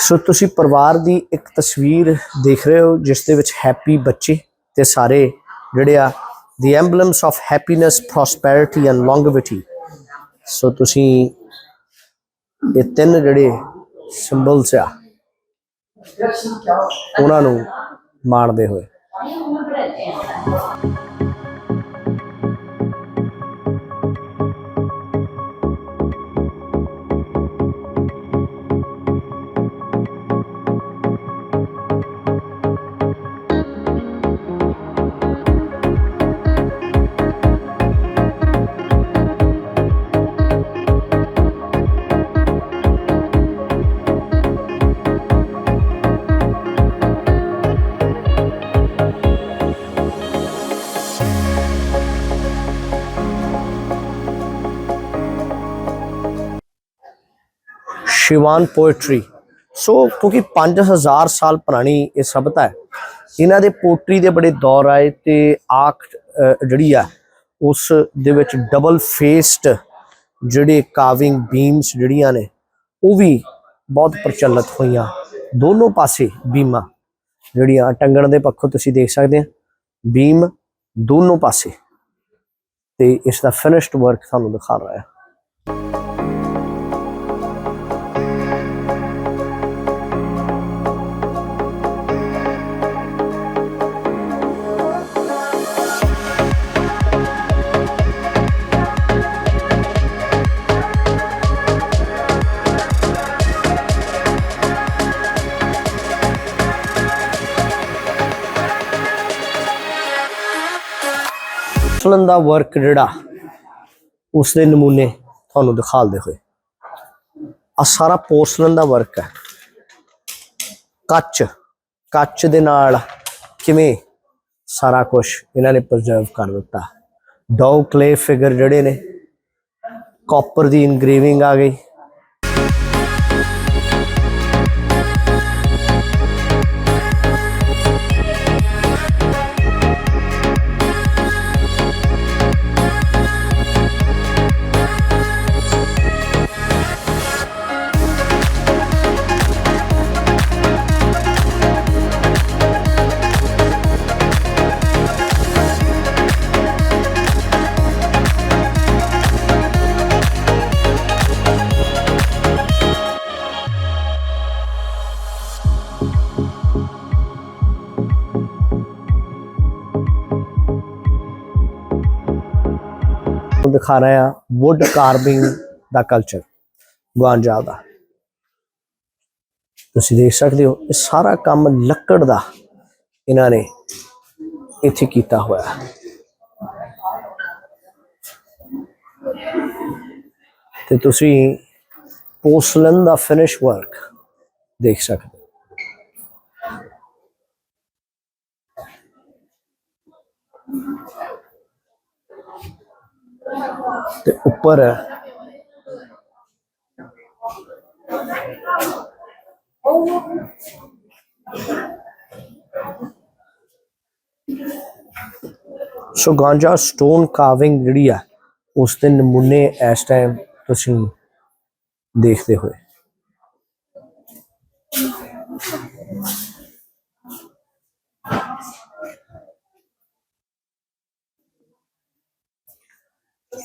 ਸੋ ਤੁਸੀਂ ਪਰਿਵਾਰ ਦੀ ਇੱਕ ਤਸਵੀਰ ਦੇਖ ਰਹੇ ਹੋ, ਜਿਸ ਦੇ ਵਿੱਚ ਹੈਪੀ ਬੱਚੇ ਤੇ ਸਾਰੇ ਜਿਹੜੇ ਆ ਦੀ emblems of happiness prosperity and longevity so ਤੁਸੀਂ ਇਹ ਤਿੰਨ ਜਿਹੜੇ ਸਿੰਬਲਸ ਆ, ਉਹਨਾਂ ਨੂੰ ਮਾਣਦੇ ਹੋਏ। ਸ਼ਿਵਾਨ ਪੋਇਟਰੀ। ਸੋ ਕਿਉਂਕਿ 5000 ਸਾਲ ਪੁਰਾਣੀ ਇਹ ਸਭਤਾ ਹੈ, ਇਹਨਾਂ ਦੇ ਪੋਟਰੀ ਦੇ ਬੜੇ ਦੌਰ ਆਏ ਤੇ ਆਖ ਜਿਹੜੀ ਆ, ਉਸ ਦੇ ਵਿੱਚ ਡਬਲ ਫੇਸਡ ਜਿਹੜੇ ਕਾਵਿੰਗ ਬੀਮਸ ਜਿਹੜੀਆਂ ਨੇ, ਉਹ ਵੀ ਬਹੁਤ ਪ੍ਰਚਲਿਤ ਹੋਈਆਂ। ਦੋਨੋਂ ਪਾਸੇ ਬੀਮਾ ਜਿਹੜੀਆਂ ਟੰਗਣ ਦੇ ਪੱਖੋਂ ਤੁਸੀਂ ਦੇਖ ਸਕਦੇ ਆ, ਬੀਮ ਦੋਨੋਂ ਪਾਸੇ। ਤੇ ਇਸ ਦਾ ਫਿਨਿਸ਼ਡ ਵਰਕ ਤੁਹਾਨੂੰ ਦਿਖਾ ਰਿਹਾ ਹੈ। ਪੋਰਸਲਨ ਦਾ ਵਰਕ ਜਿਹੜਾ ਉਸ ਦੇ ਨਮੂਨੇ ਤੁਹਾਨੂੰ ਦਿਖਾਲਦੇ ਹੋਏ। ਆ ਸਾਰਾ ਪੋਰਸਲਨ ਦਾ ਵਰਕ ਹੈ। ਕੱਚ ਕੱਚ ਦੇ ਨਾਲ ਕਿਵੇਂ ਸਾਰਾ ਕੁਝ ਇਹਨਾਂ ਨੇ ਪ੍ਰੀਜ਼ਰਵ ਕਰ ਦਿੱਤਾ। ਡਾਉ ਕਲੇ ਫਿਗਰ ਜਿਹੜੇ ਨੇ ਕਾਪਰ ਦੀ ਇਨਗਰੇਵਿੰਗ ਆ ਗਈ। ਤੁਹਾਨੂੰ ਦਿਖਾ ਰਹੇ ਆ ਵੁੱਡ ਕਾਰਵਿੰਗ ਦਾ ਕਲਚਰ ਗੁਆਂਜਾ ਦਾ ਤੁਸੀਂ ਦੇਖ ਸਕਦੇ ਹੋ, ਇਹ ਸਾਰਾ ਕੰਮ ਲੱਕੜ ਦਾ ਇਹਨਾਂ ਨੇ ਇੱਥੇ ਕੀਤਾ ਹੋਇਆ ਹੈ। ਤੇ ਤੁਸੀਂ ਪੋਸਲਨ ਦਾ ਫਿਨਿਸ਼ ਵਰਕ ਦੇਖ ਸਕਦੇ ਤੇ ਉੱਪਰ ਸੋ ਗਾਂਜਾ ਸਟੋਨ ਕਾਰਵਿੰਗ ਜਿਹੜੀ ਆ ਉਸ ਦੇ ਨਮੂਨੇ ਇਸ ਟਾਈਮ ਤੁਸੀਂ ਦੇਖਦੇ ਹੋਏ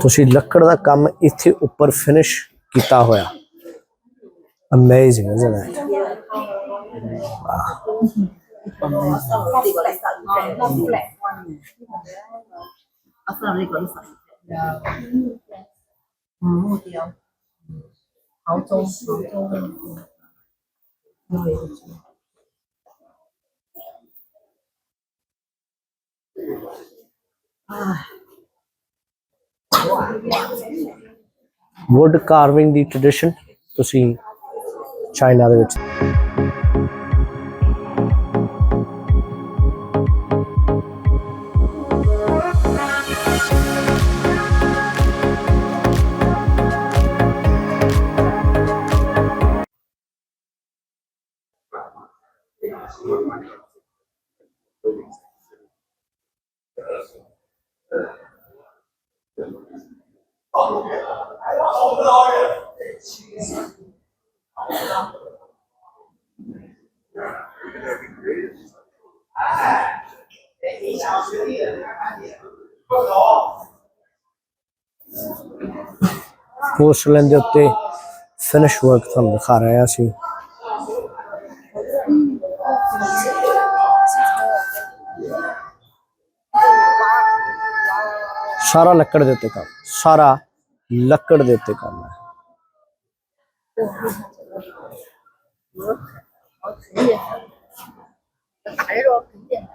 ਤੁਸੀਂ ਲੱਕੜ ਦਾ ਕੰਮ ਇੱਥੇ ਉੱਪਰ ਫਿਨਿਸ਼ ਕੀਤਾ ਹੋਇਆ amazing isn't it Asal ni kalau wood carving ਦੀ ਟ੍ਰੈਡੀਸ਼ਨ ਤੁਸੀਂ ਚਾਈਨਾ ਦੇ ਵਿੱਚ 哎，这你想学历的，赶紧给我走！पोस्टलैंड के उत्ते फिनिश वर्क थोड़ा दिखा रहे हैं सारा लक्कड़ देते काम सारा लकड़ देते काम है từ hai trăm triệu đồng nước có tính tiền tại đấy luôn tính.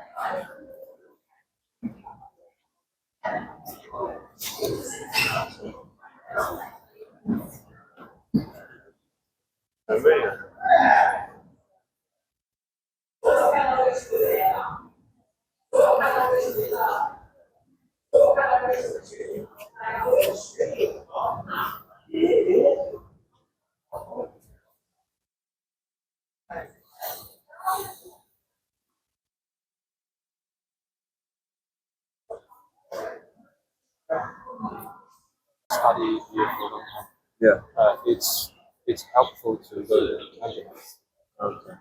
Study here for a long time. Yeah. Uh, it's it's helpful to learn Cantonese. Okay.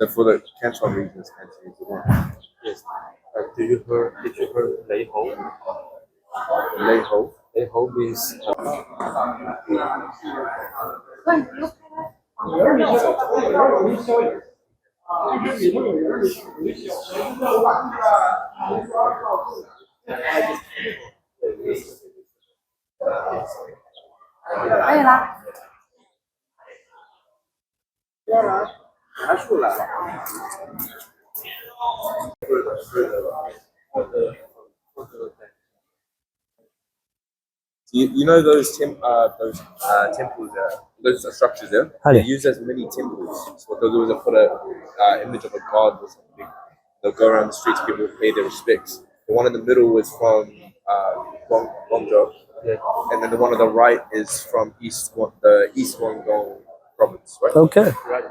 So for the Canton regions, Cantonese is one. Yes. Uh, do you heard? Did you heard Lei Ho? Lei Ho. Lei Ho means uh, You, you know those temp, uh, those uh, temples there, those structures there. Hi. They're used as mini temples. So what they'll do is they'll put a uh, image of a god or something. They'll go around the streets, people will pay their respects. The one in the middle is from uh, Guang, Guangzhou, yeah. and then the one on the right is from East Guang- the East Guangdong province, right? Okay right.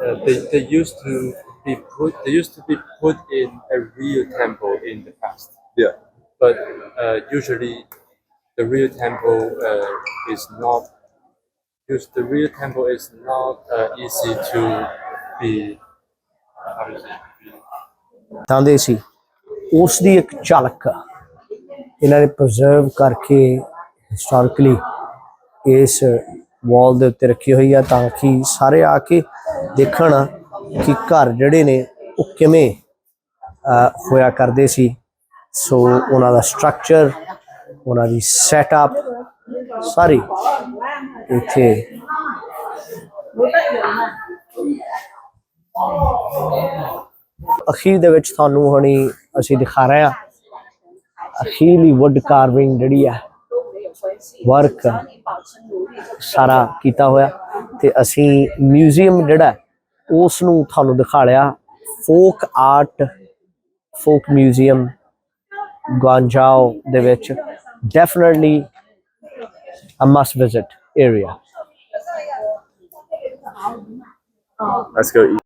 Uh, they, they used to be put they used to be put in a real temple in the past, Yeah. but uh, usually the real temple uh, is not because the real temple is not uh, easy to be how do you ਇਹਨਾਂ ਨੇ preserve ਕਰਕੇ historically ਇਸ ਵਾਲ ਦੇ ਉੱਤੇ ਰੱਖੀ ਹੋਈ ਆ ਤਾਂ ਕਿ ਸਾਰੇ ਆ ਕੇ ਦੇਖਣ ਕਿ ਘਰ ਜਿਹੜੇ ਨੇ ਉਹ ਕਿਵੇਂ ਹੋਇਆ ਕਰਦੇ ਸੀ। ਸੋ ਉਹਨਾਂ ਦਾ ਸਟਰਕਚਰ ਉਹਨਾਂ ਦੀ ਸੈਟਅਪ ਸਾਰੀ ਇੱਥੇ ਅਖੀਰ ਦੇ ਵਿੱਚ ਤੁਹਾਨੂੰ ਹੁਣੀ ਅਸੀਂ ਦਿਖਾ ਰਹੇ ਹਾਂ। ਅਖੀਰਲੀ ਵੁੱਡ ਕਾਰਵਿੰਗ ਜਿਹੜੀ ਹੈ ਵਰਕ ਸਾਰਾ ਕੀਤਾ ਹੋਇਆ ਤੇ ਅਸੀਂ ਮਿਊਜ਼ੀਅਮ ਜਿਹੜਾ ਉਸ ਨੂੰ ਤੁਹਾਨੂੰ ਦਿਖਾ ਲਿਆ folk art folk museum Guangzhou ਦੇ ਵਿੱਚ definitely a must visit area Let's go eat.